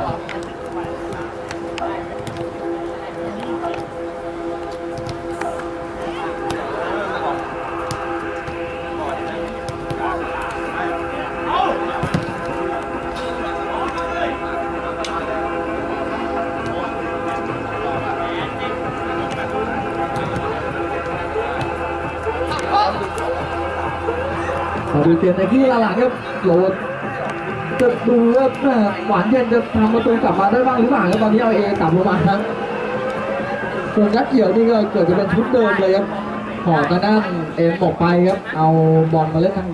มาดูเกมในที่หลังครับโหลด จะดูว่าหวานเย็นจะทำประตูกลับมาได้บ้างหรือเปล่าครับตอนนี้เอาเอกลับลงมาครับส่วนยักษ์เขียวนี่ก็เกิดจะเป็นชุดเดิมเลยครับหอกระด้านเอ็มออกไปครับ เอาบอลมาเล่นทาง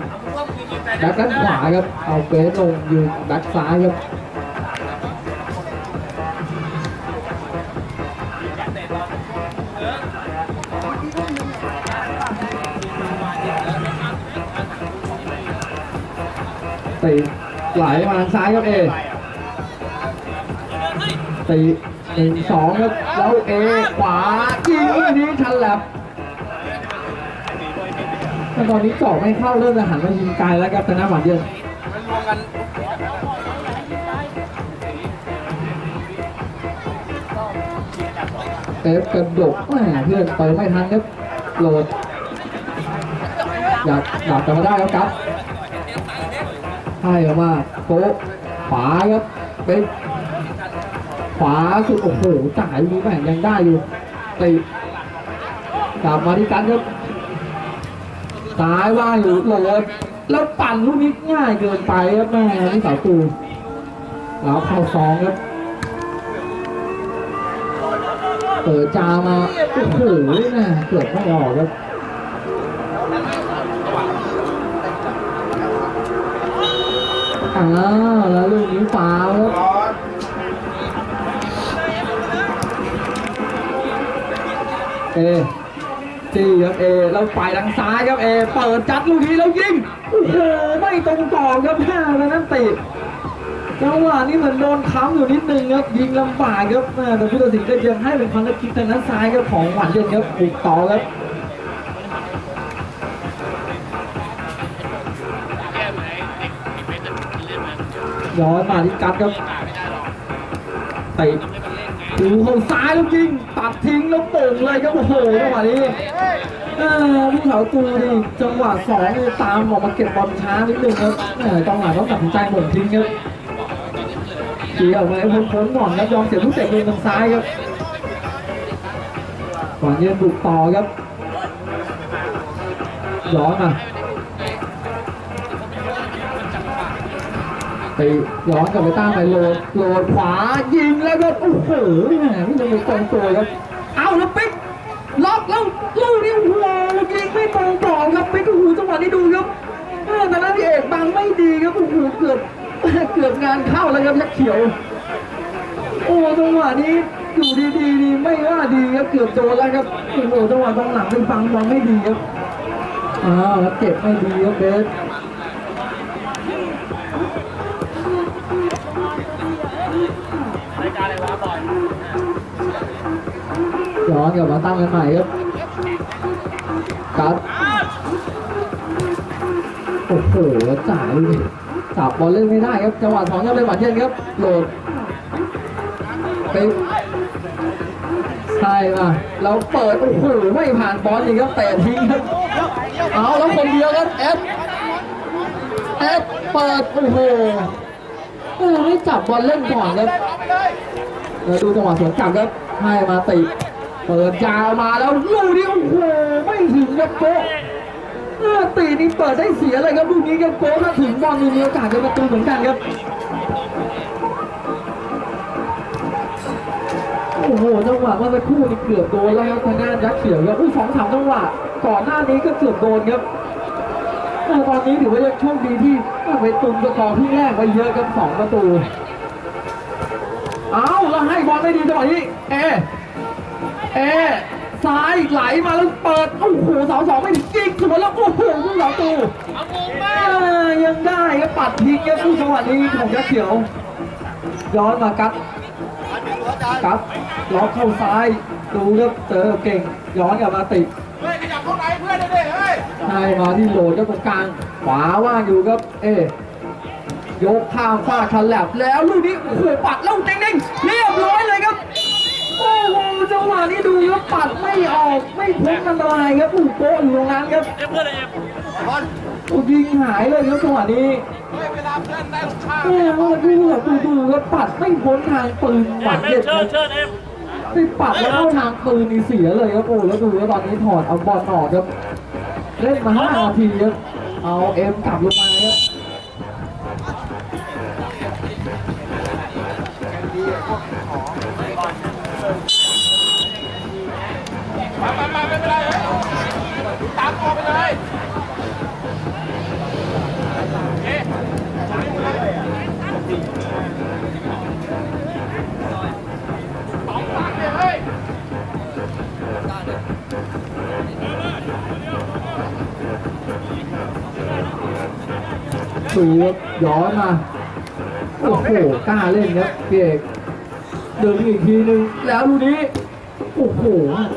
แบ็คด้านขวาครับ เอาเฟสลงยืนแบ็คซ้ายครับตี ไหลมาทางซ้ายครับเอตีหนึ่งสองครับแล้วเอขวายิงลูกนี้ชันแลบแต่ตอนนี้เจาะไม่เข้าเริ่มจะหันมายิงไกลแล้วครับชนะหวานเย็นเอฟกระดกแม่เพื่อนเปิดไม่ทันครับโหลด อยากอยากจะมาได้ครับครับ ใช่ครับว่าโต๊ะขวาครับเป็นขวาสุดโอ้โหจ่ายมีแม่งยังได้อยู่ตีกลับมาที่กันครับซ้ายว่างอยู่โหลดแล้วปั่นลูกนี้ง่ายเกินไปครับแม่นี่สาวตูแล้วเข้าสองครับเปิดจามาโอ้โหน่ะเกือบไม่ออกครับ อ้าวแล้วลูกนี้ฟาวล์ครับเอจีครับเอแล้วไปทางซ้ายครับเอเปิดจัดลูกนี้แล้วยิงโอ้โหไม่ตรงต่อครับห้าแล้วนั่นติดจังหวะนี้เหมือนโดนค้ำอยู่นิดนึงครับยิงลำบากครับแต่ผู้ตัดสินก็ยังให้เป็นพันธกิจทางด้านซ้ายครับของหวานเย็นครับบุกต่อครับ ย้อนมาที่กัดครับเตะดูเข้าซ้ายล้วยิงตัดทิ้งแล้วโป่งเลยครับโอ้โหจังหวะนี้ผู้เขาตูนี่จังหวะสองนี่ตามออกมาเก็บบอลช้านิดนึงครับเอ่อต้องหลังต้องตัดสินใจหม่งทิ้งครับเกี่ยวมาให้พ้นก่อนครับยอมเสียลูกเตะมือทางซ้ายครับก่อนยืนบุกต่อครับย้อนมา ไปย้อนกลับไปตั้งไปโหลดโหลดขวายิงแล้วก็โอ้โหแหมไม่ลงไปตรงตัวครับเอาแล้วปิ๊กล็อกแล้วลูกนี้โอ้โหยิงไม่ตรงกรอบครับปิ๊กโอ้โหจังหวะนี้ดูครับออแต่นั้นพี่เอกบังไม่ดีครับโอ้โหเกือบเกือบงานเข้าแล้วครับยักษ์เขียว โอ้จังหวะนี้อยู่ดีๆนี่ไม่ว่าดีครับเกือบโดนแล้วครับโอ้โหจังหวะตรงหลังเป็นฟังบอลไม่ดีครับอ้าวแล้วเก็บไม่ดีครับเบส ย้อนกลับมาตั้งกันใหม่ครับกัดโอ้โหจ่ายนี่จับบอลเล่นไม่ได้ครับจังหวะสองยังเป็นหวานเย็นครับโหลดไปใช่มาเราเปิดโอ้โหไม่ผ่านบอลอีกครับเตะทิ้งครับเอาแล้วคนเดียวครับเอฟเอฟเปิดโอ้โหเออให้จับบอลเล่นก่อนครับแล้วดูจังหวะสวนกลับครับให้มาติ เปิดยาวมาแล้วลูกนี้โอ้โหไม่ถึงครับโป๊ะเออตีนี่เปิดได้เสียเลยครับลูกนี้ครับโป๊ะถ้าถึงบอลมีโอกาสเป็นประตูเหมือนกันครับโอ้โหจังหวะเมื่อสักครู่นี่เกือบโดนแล้วครับทางด้านยักษ์เขียวครับอุ้สองสามจังหวะก่อนหน้านี้ก็เกือบโดนครับแต่ตอนนี้ถือว่ายังโชคดีที่ไปตุนสกอร์ที่แรกไปเยอะครับสองประตู เอาแล้วให้บอลไม่ดีจังหวะนี้เอ เอซ้ายไหลมาแล้วเปิด โอ้โหเสาสองไม่ถึงยิงสวนแล้วโอ้โหผู้สาตูอ่ายังได้ครับปัดทิ้งครับผู้จังหวะนี้ของยักษ์เขียว ย้อนมากัดครับล็อกเข้าซ้าย ดูครับเจอเก่ง ย้อนกลับมาติดเฮ้ยขยับเข้าไหนเพื่อนเลยเฮ้ยให้มาที่โหลดครับตรงกลาง ขวาว่างอยู่ครับ เอยกข้ามฟาดฉลับแล้วลูกนี้โอ้โหปัดแล้วเด้งๆเรียบร้อยเลยครับโอ้โห จังหวะนี้ดูครับปัดไม่ออกไม่พ้นอันตรายครับอู้โป๊ะอยู่ตรงนั้นครับเอ็มเพื่อนเลยเอ็มโอ้ยิงหายเลยครับจังหวะนี้เวลาเพื่อนได้ข้าวแม่ว่าดูแบบดูดูครับปัดไม่พ้นทางปืนเอ็ปัมดเอ็เด็มดเชิญเชิญเอ็มไปปัดแล้วเข้าทางปืนนี่เสียเลยครับโอ้แล้วดูแล้วตอนนี้ถอดเอาบอลออกครับเล่นมาห้านาทีครับเอาเอ็มกลับลงมาครับ ดูครับย้อนมา โอ้โหกล้าเล่นครับพี่เอกดึงอีกทีนึง แล้วดูนี้ โอ้โห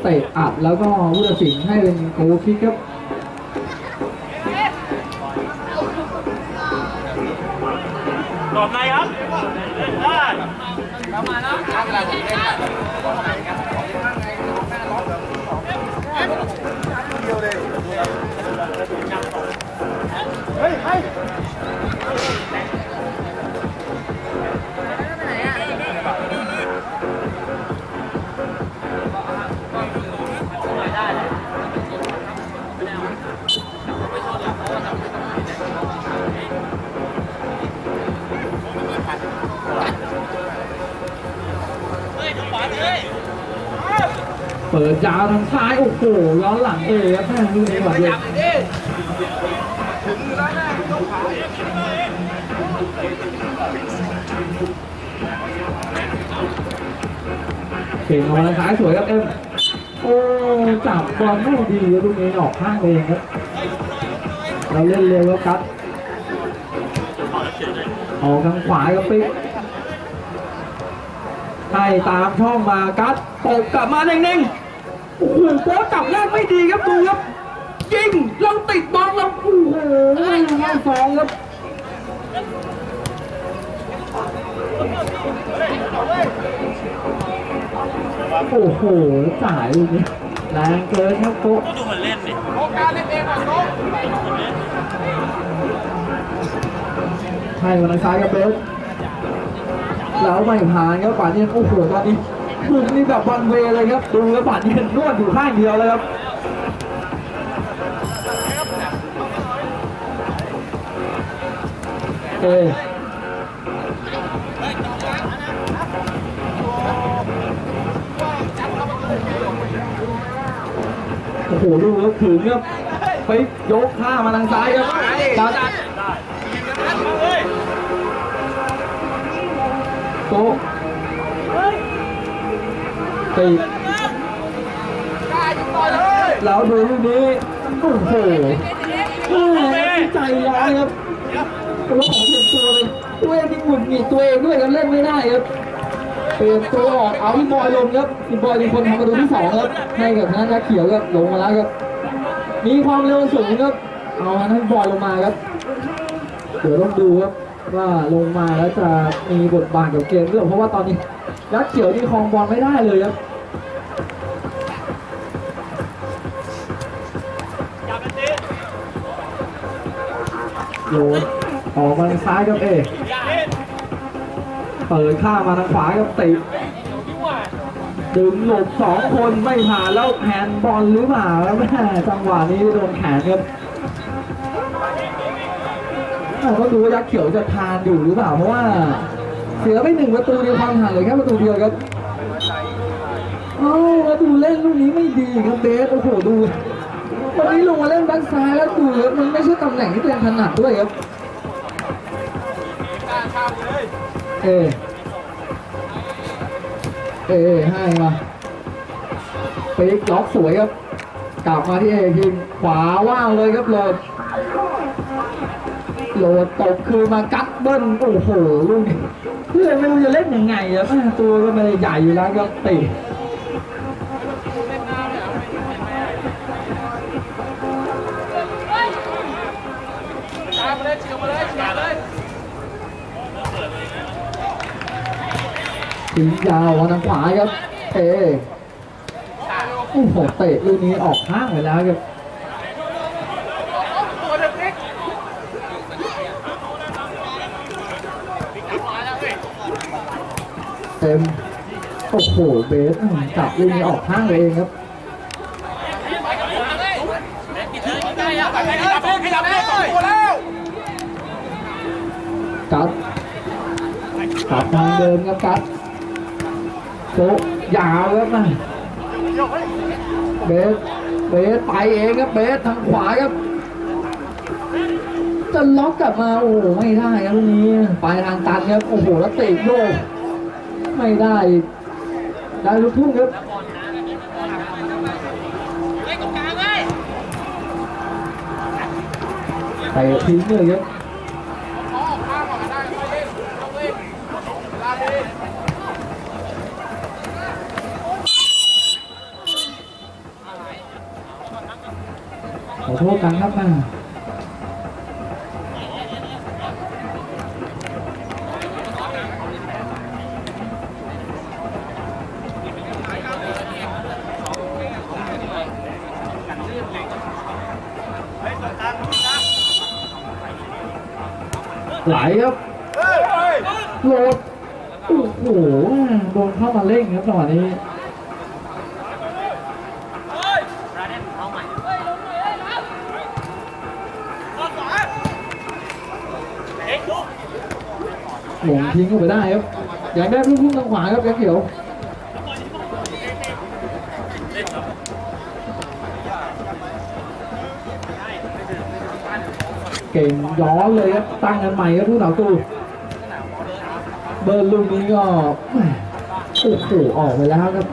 เตะอัดแล้วก็ผู้ตัดสินให้เป็นโกลคิกครับตอบในครับเล่นได้เฮ้ยขวาเลยเปิดยาวทางซ้าย โอ้โหย้อนหลังเอครับแม่ลูกนี้แบบเยถึงแล้วแม่ต้องขวาเก่งออกมาทางซ้ายสวยครับเอ็มโอ้จับบอลไม่ดีรับลูกนี้ออกข้างเองครับเราเล่นเร็วแล้วครับออกทางขวาครับปิ๊ก ให้ตามช่องมากัดตบกลับมาเน่งๆโอ้โหโป๊จับแรกไม่ดีครับดูครับยิงเราติดบอลเราโอ้โหไม่ให้ฟองครับโอ้โหจ่ายลูกนี้แรงเกินครับโป๊ะก็ดูเหมือนเล่นดิโอกาสเล่นเองก่อนโต๊ะให้มาทางซ้ายกับเบส แล้วไม่ผ่านครับป่านเย็นโอ้โหตอนนี้ลูกนี้แบบวันเวเลยครับดูแล้วป่านเย็นนวดอยู่ข้างเดียวเลยครับเอโอ้โหดูแล้วถึงครับไปยกข้ามาทางซ้ายครับ โต๊ะตีกล้ายิงต่อยเลยแล้วดูลูกนี้โอ้โหแหม่ใจร้ายครับตัวของเปลี่ยนตัวเลยตัวเองที่หงุดหงิดตัวเองด้วยครับเล่นไม่ได้ครับเปลี่ยนตัวออกเอาพี่บอยลงครับพี่บอยเป็นคนทำประตูที่สองครับให้กับทางด้านเขียวครับลงมาแล้วครับมีความเร็วสูงครับเอาทางด้านบอยลงมาครับเดี๋ยวต้องดูครับ ว่าลงมาแล้วจะมีบทบาทกับเกมหรือเปล่าเพราะว่าตอนนี้ยักษ์เขียวนี่ครองบอลไม่ได้เลยครับอย่าไปตีโยนออกมาทางซ้ายครับเออเปิดข้ามาทางขวาครับติดึงหลบสองคนไม่ผ่านแล้วแฮนบอลหรือเปล่าแล้วแม่จังหวะนี้โดนแขนครับ เราก็ดูว่ายักษ์เขียวจะทานอยู่หรือเปล่า เพราะว่าเสียไปหนึ่งประตูเดียวความห่างเลยแค่ประตูเดียวครับเอ้แล้วดูเล่นลูกนี้ไม่ดีครับเบสโอ้โหดูวันนี้ลงมาเล่นแบ็คซ้ายแล้วดูครับมันไม่ใช่ตำแหน่งที่ตัวเองถนัดด้วยครับเลยเอเอให้มาปีกล็อกสวยครับกลับมาที่เอทีมขวาว่างเลยครับโหลด โหลดตบคือมากัดเบิ้ลโอ้โหลูกนี้เพื่อนไม่รู้จะเล่นยังไงอะแม่ตัวก็ไม่ได้ใหญ่อยู่แล้วก็ตีถึงยาวทางขวาครับเทโอ้โหเตะลูกนี้ออกข้างไปแล้วครับ เต็ม โอ้โห เบสอืมจับลูกนี้ออกข้างไปเองครับกัดกลับทางเดิมครับกัดโซะยาวครับนะเบส เบสไปเองครับ เบสทางขวาครับ จะล็อกกลับมา โอ้โหไม่ได้ครับลูกนี้ ไปทางตันครับ โอ้โห แล้วติดโยก ไม่ได้อีกได้ลูกทุ่งครับไปทิ้งเลยครับขอโทษกันครับนะ ครับจังหวะนี้หลงทิ้งเข้าไปได้ครับ อยากได้ลูกทุ่งทางขวาครับแกเขียวเก่งย้อนเลยครับ ตั้งกันใหม่ครับผู้ต่อสู้เบิร์นลูกนี้ก็ โอ้โหออกไปแล้วครับ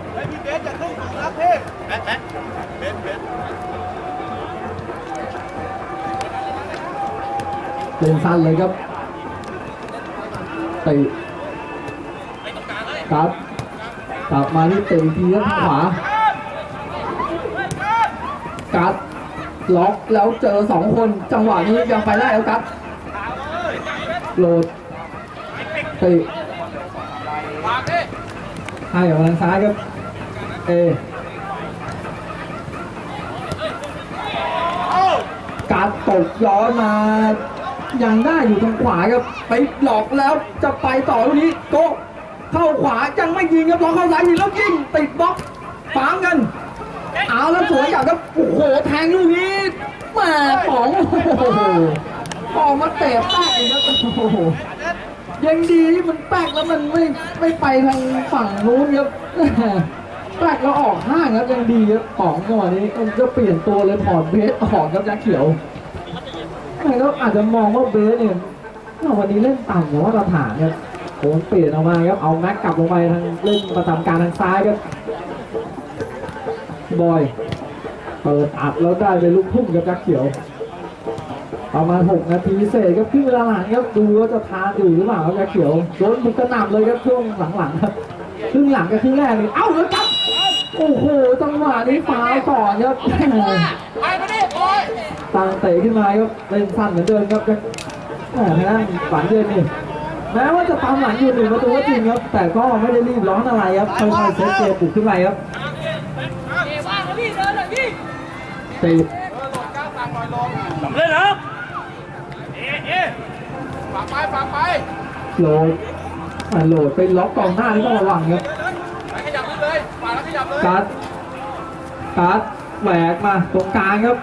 เล่นสั้นเลยครับตีครับกลับมาที่ตีทีครับทางขวากัดล็อกแล้วเจอสองคนจังหวะนี้ยังไปได้แล้วกัดโหลดตี ให้ออกทางซ้ายครับ เอการตกย้อนมา ยังได้อยู่ทางขวาครับ ไปหลอกแล้วจะไปต่อลูกนี้โกเข้าขวายังไม่ยิงครับล็อกเข้าซ้ายยิงแล้วยิงติดบล็อกฟางกันเอาแล้วสวนกลับครับโอ้โหแทงลูกนี้แหม่ป๋องโอ้โหออกมาเตะแป๊กอีกครับโอ้โห ยังดีที่มันแป๊กแล้วมันไม่ไม่ไปทางฝั่งนู้นครับแป๊กแล้วออกห้างครับยังดีครับป๋องจังหวะนี้มันก็เปลี่ยนตัวเลยถอดเบสออกครับยักษ์เขียวใช่แล้วอาจจะมองว่าเบสเนี่ยวันนี้เล่นต่ำกว่ามาตรฐานครับโค้งเปลี่ยนออกมาครับเอาแม็กกลับลงไปทางเล่นประจำการทางซ้ายครับบอยเปิดอัดแล้วได้ไปลูกทุ่งกับจักรเขียว ประมาณ 6 นาทีเศษครับครึ่งเวลาหลังครับดูว่าจะทานอยู่หรือเปล่าครับจักรเขียวโดนบุกกระหน่ำเลยครับช่วงหลังๆครับครึ่งหลังกับครึ่งแรกนี่เอ้าแล้วจับโอ้โหจังหวะนี้ฟาวล์ก่อนครับตังเตะขึ้นมาครับเล่นสั้นเหมือนเดิมครับยังแหมทางด้านฝันเย็นนี่แม้ว่าจะตามหลังอยู่หนึ่งประตูก็จริงครับ แต่ก็ไม่ได้รีบร้อนอะไรครับค่อยๆเซตเกมปลุกขึ้นไปครับตีบสำเร็จครับเอ๊ะเอ๊ะฝากไปฝากไปโหลดอะโหลดไปล็อกกองหน้านี่ต้องระวังครับไปขยับขึ้นเลยฝากแล้วขยับเลยการ์ดการ์ดแหวกมาตรงกลางครับ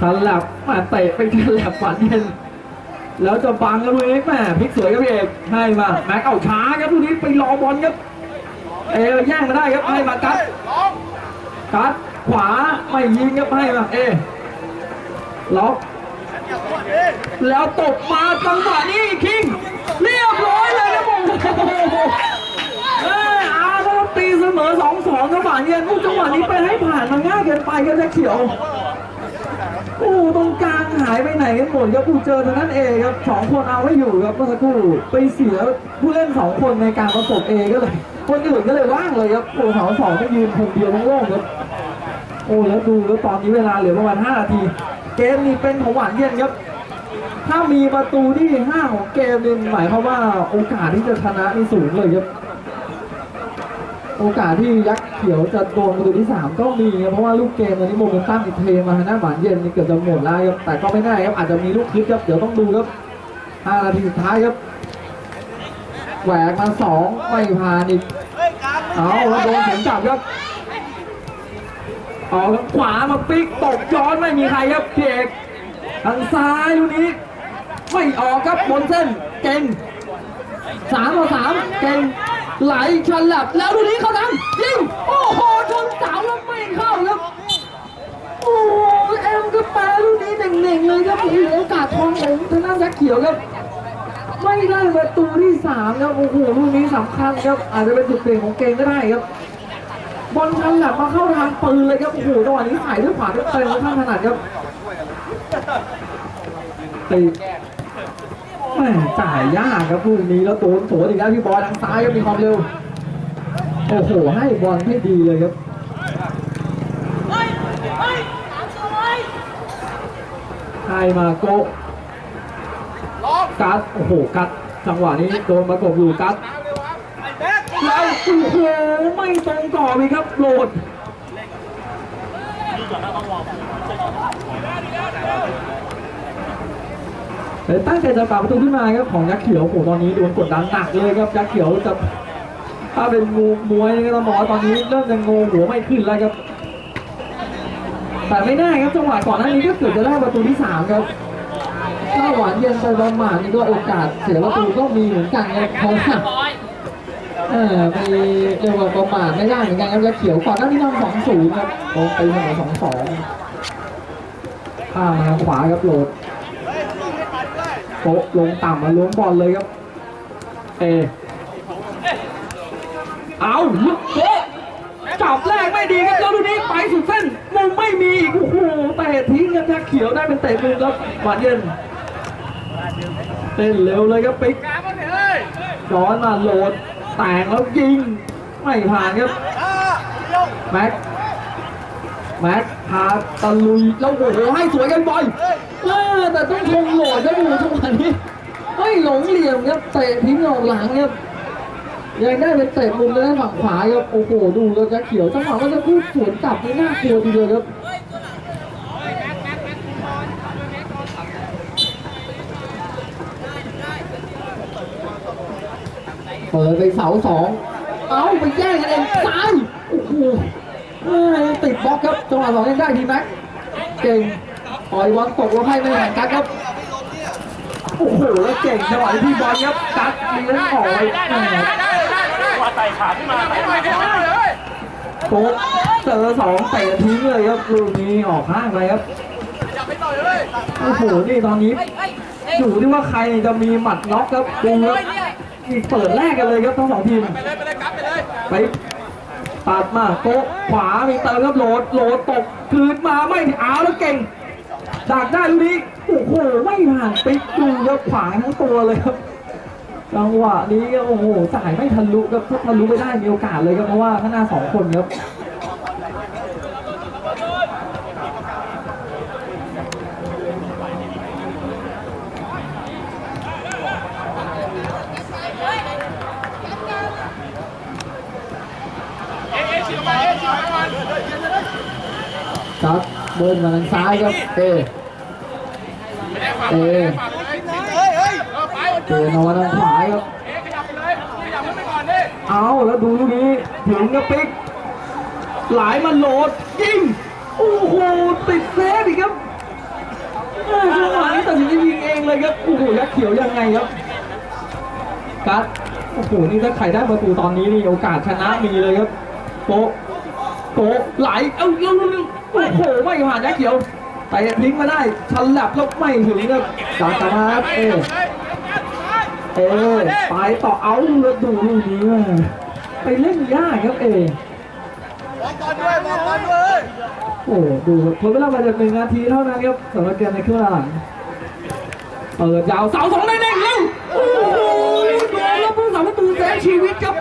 ทันแลบมาเตะไปทันแลบฝันเย็นแล้วจะบังครับลูกนี้แหม่พลิกสวยครับพี่เอกให้มาแม็กเอาช้าครับลูกนี้ไปรอบอลครับเออแย่งมาได้ครับให้มากัดร้องกัดขวาไม่ยิงครับให้มาเอล็อกอย่าตัวเอง แล้วตบมาจังหวะนี้คิง เรียบร้อยเลยครับผมเอออาร์ครับตีเสมอสองสองจังหวะเนี้ยจังหวะนี้ไปให้ผ่านมาง่ายเกินไปครับแจ็คเขียว โอ้ตรงกลางหายไปไหนกันหมดครับกูเจอทางนั้นเองครับสองคนเอาไว้อยู่ครับเมื่อสักครู่ไปเสียผู้เล่นสองคนในการประกบเอก็เลย คนอื่นก็เลยว่างเลยครับโอ้สองสองไม่ยืนคนเดียวทั้งโลกครับโอ้แล้วดูแล้วตอนนี้เวลาเหลือประมาณ5นาที เกมนี้เป็นของหวานเย็นครับ ถ้ามีประตูที่ห้าของเกมนี่หมายความว่าโอกาสที่จะชนะนี่สูงเลยครับ โอกาสที่ยักษ์เขียวจะโดนประตูที่สามก็มีครับเพราะว่าลูกเกมตอนนี้โมเมนตัมติดเทมาหน้าหวานเย็นนี่เกือบจะหมดแล้วครับแต่ก็ไม่แน่ครับอาจจะมีลูกคลิปครับเดี๋ยวต้องดูครับห้านาทีสุดท้ายครับแหวกมาสองไม่ผ่านอีกเอาแล้วโดนเสียงจับครับ ออกทางขวามาปิกตกย้อนไม่มีใครครับพี่เอกทางซ้ายลูกนี้ ไม่ออกครับบนเส้นเก่งสามต่อสามเก่งไหลฉลับแล้วลูกนี้เขาทำยิงโอ้โหชนเสาแล้วไม่เข้าครับโอ้เอ็มก็แปลลูกนี้เน่งๆเลยครับโอ้โหโอกาสทองของทางด้านยักษ์เขียวครับไม่ได้ประตูที่สามครับโอ้โหลูกนี้สำคัญครับอาจจะเป็นจุดเปลี่ยนของเกมก็ได้ครับ บอลทันแหลบมาเข้าทางปืนเลยครับโอ้โหจังหวะนี้ใส่ด้วยขวาด้วยเต็มข้างถนัดครับตีแม่จ่ายยากครับลูกนี้แล้วโดนสวนอีกแล้วพี่บอยทางซ้ายครับมีความเร็วโอ้โหให้บอลให้ดีเลยครับให้มาโกล็อกกัดโอ้โหกัดจังหวะนี้โดนประกบอยู่กัด แล้วโอ้โหไม่ตรงต่อเลยครับโหลดต่ตั้งใจจะปาประตูขึ้นมาครับของยักษ์เขียวโอ้โหตอนนี้โดนกดดันหนักเลยครับยักษ์เขียวจะถ้าเป็นงูมวยก็ต้องบอกว่าตอนนี้เริ่มจะงงหัวไม่ขึ้นแล้วครับ แต่ไม่แน่ครับจังหวะก่อนหน้านี้ก็เกือบจะได้ประตูที่สามครับถ้าหวานเย็นไปประมานี่ก็โอกาสเสียประตูก็มีเหมือนกันครับ เรื่ออไปเรียกว่าประมาทไม่ได้เหมือนกันครับยักษ์เขียวก่อนหน้านี้นำสองศูนย์ครับลงไปเสมอสองสองข้ามาขวาครับโหลดโต๊ะลงต่ำมาล้วงบอลเลยครับ เอเอาลุกโต๊ะจับแรกไม่ดีครับแล้วดูนี้ไปสุดเส้นมุมไม่มีอีกโอ้โหเตะทิ้งครับยักเขียวได้เป็นเตะมุมครับหวานเย็นเต้นเร็วเลยครับปิ๊กย้อนมาโหลด แต่งแล้วยิง ไม่ผ่านครับแม็กแม็กพาตะลุยแล้วโอ้โหให้สวยกันบอยเออแต่ต้องคงโหลดครับโอ้โหจังหวะนี้ไม่หลงเหลี่ยมครับเตะทิ้งออกหลังครับยังได้เป็นเตะมุมด้านฝั่งขวาครับโอ้โหดูแล้วจะเขียวจังหวะว่าจะพูดสวนกลับนี่น่ากลัวทีเดียวครับ เปิดไปเสาสองเอาไปแย่งกันเองซ้ายโอ้โหติดบล็อกครับจังหวะสองยังได้ทีแม็กเก่งปล่อยบอลตกลงให้ไม่แข่งกันครับโอ้โหแล้วเก่งจังหวะที่พี่บอลครับกัดเลี้ยงออกไปไว่าไต่ขาขึ้นมาไต่ขาอยขึ้นให้มาหน่อยเลยโต๊เจอสองเตะทิ้งเลยครับลูกนี้ออกข้างไปครับอย่าไปต่อยเลยโอ้โหนี่ตอนนี้อยู่ที่ว่าใครจะมีหมัดน็อกครับดูครับ เปิดแรกกันเลยครับทั้งสองทีม ไปเลยไปเลยกลับไปเลยไปตัดมาโต๊ะขวามีเติมครับโหลดโหลดตกคืนมาไม่เอาแล้วเก่งดักได้ลูกนี้โอ้โหไม่ผ่านปิ๊กดูครับขวางทั้งตัวเลยครับจังหวะนี้โอ้โหจ่ายไม่ทะลุครับถ้าทะลุไปได้มีโอกาสเลยครับเพราะว่าข้างหน้าสองคนครับ เอ๊ะเอ๊ะชิลมาเอ๊ะชิลมาก่อน ครับ เดินมาทางซ้ายครับเอเลยฝากเอเดินอามาทางขวาครับเอาแล้วดูลูกนี้ถึงกับปิ๊กไหลมันโหลดยิงโอ้โหติดเซฟอีกครับจังหวะนี้ตัดสินใจยิงเองเลยครับโอ้โหยักเขียวยังไงครับกัดโอ้โหนี่ถ้าใครได้ประตูตอนนี้นี่โอกาสชนะมีเลยครับโกโกไหลเอ้าแล้วแล้ว โอ้โหไม่ผ่านยักษ์เขียวแต่ทิ้งมาได้ชันแลบแล้วไม่ถึงครับจากมาครับเอเลยไปเลยเอไปต่อเอาแล้วดูลูกนี้ไปเล่นยากครับเอบอกก่อนด้วยบอกก่อนด้วยโอ้ดูทนเวลาไปจะหนึ่งนาทีเท่านั้นครับสำหรับเกมในครึ่งหลังเปิดยาวเสาสองเด้งเร็วโอ้โหโดนแล้วผู้สาประตูแสนชีวิตครับ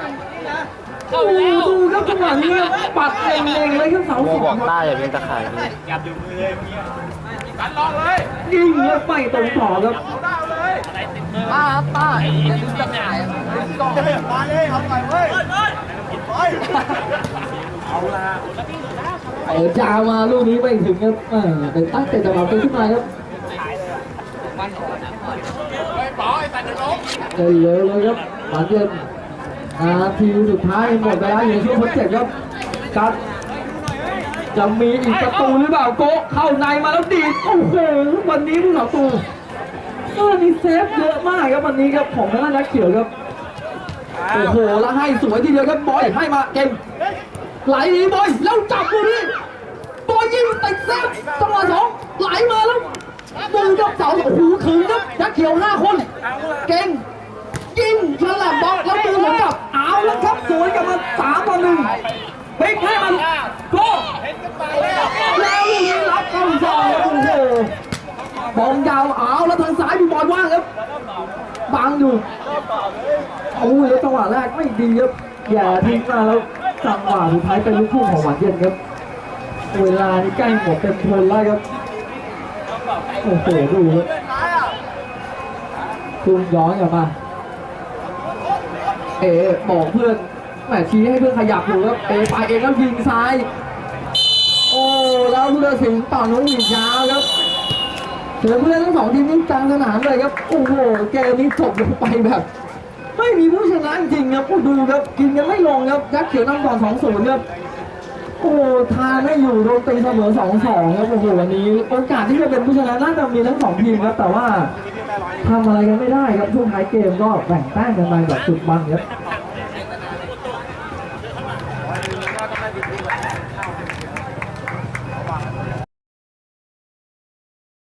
โอ้โหดูครับจังหวะนี้ครับปัดเองๆเลยครับเสาโมสองบอกครับต้าอย่าเป็นตะข่ายพี่กันลองเลยยิงแล้วไม่ตรงต่อครับเอาได้ป้าป้าอย่าลืมจะถ่ายกล้องมาเลยเอาไปเว้ยไปเออจาวมาลูกนี้ไม่ถึงครับเออเป็นตั้งแต่จังหวะเป็นขึ้นมาครับไปป๋อไอ้สัตว์เดี๋ยวล้มเออเลยเลยครับหวานเย็น นาทีสุดท้ายหมดเวลาอยู่ในช่วงทดเจ็บครับกัดจะมีอีกประตูหรือเปล่าโกเข้าในมาแล้วดีโอ้โหวันนี้ผู้ต่อตูเออนี่เซฟเยอะมากครับวันนี้ครับของนักนักเขียวครับโอ้โหแล้วให้สวยทีเดียวครับบอยให้มาเกมไหลดีบอยแล้วจับมือนี้บอยยิงติดเซฟจังหวะสองไหลมาแล้วมือกับเสาโอ้โหถึงครับนักเขียวห้าคน เก่ง ยิงฉลับบล็อกแล้วมือเหมือนกับเอาแล้วครับสวยกลับมาสามต่อหนึ่งปิ๊กให้มันโก้แล้วลูกนี้รับเข้าซองครับโอ้โหบอลยาวเอาแล้วทางซ้ายมีบอลว่างครับบังอยู่โอ้ยแล้วจังหวะแรกไม่ดีครับอย่าทิ้งมาแล้วจังหวะสุดท้ายเป็นลูกทุ่งของหวานเย็นครับเวลานี่ใกล้หมดเต็มทนแล้วครับโอ้โหดูครับคุณย้อนกลับมา เอ๋บอกเพื่อนแหมชี้ให้เพื่อนขยับอยู่แล้วเอไปเองแล้วยิงซ้าย โอ้แล้วพุทธสิงต่อนุ้งอีกยาวครับเสือเพื่อนทั้งสองทีมนี่กลางสนามเลยครับโอ้โหเกมนี้จบลงไปแบบ ไม่มีผู้ชนะจริงครับผู้ดูครับกินกันไม่ลงครับยักษ์เขียวนำก่อน2 0ครับโอ้โหทานไม่อยู่โดนตีเสมอ2-2ครับโอ้โหวันนี้โอกาสที่จะเป็นผู้ชนะน่าจะมีทั้งสองทีมครับแต่ว่า ทำอะไรกันไม่ได้ครับช่วงท้ายเกมก็แบ่งแต้มกันไปแบบสุดมันครับ